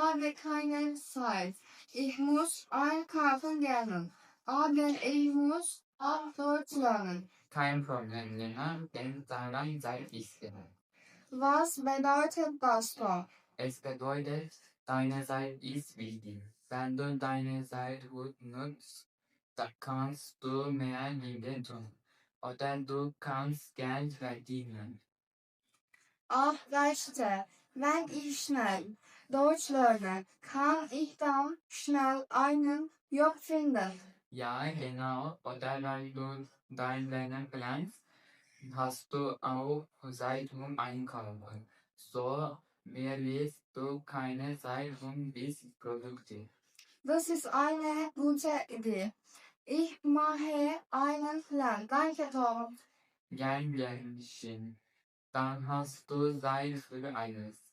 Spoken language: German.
habe keine Zeit. Ich muss einkaufen gehen. Aber ich muss auch Deutsch lernen. Kein Problem, Lena, denn daran sei ich sicher. Was bedeutet das da? Es bedeutet, deine Zeit ist wichtig. Wenn du deine Zeit gut nutzt, dann kannst du mehr Liebe tun. Oder du kannst Geld verdienen. Ach, du, wenn ich schnell Deutsch lerne, kann ich dann schnell einen Job finden. Ja, genau. Oder weil du dein Lernen planst, hast du auch Zeit um Einkaufen. So wirst du keine Zeit und bist produktiv. Das ist eine gute Idee. Ich mache einen Plan. Danke, Tom. Gern, Gernchen. Dann hast du Zeit für alles.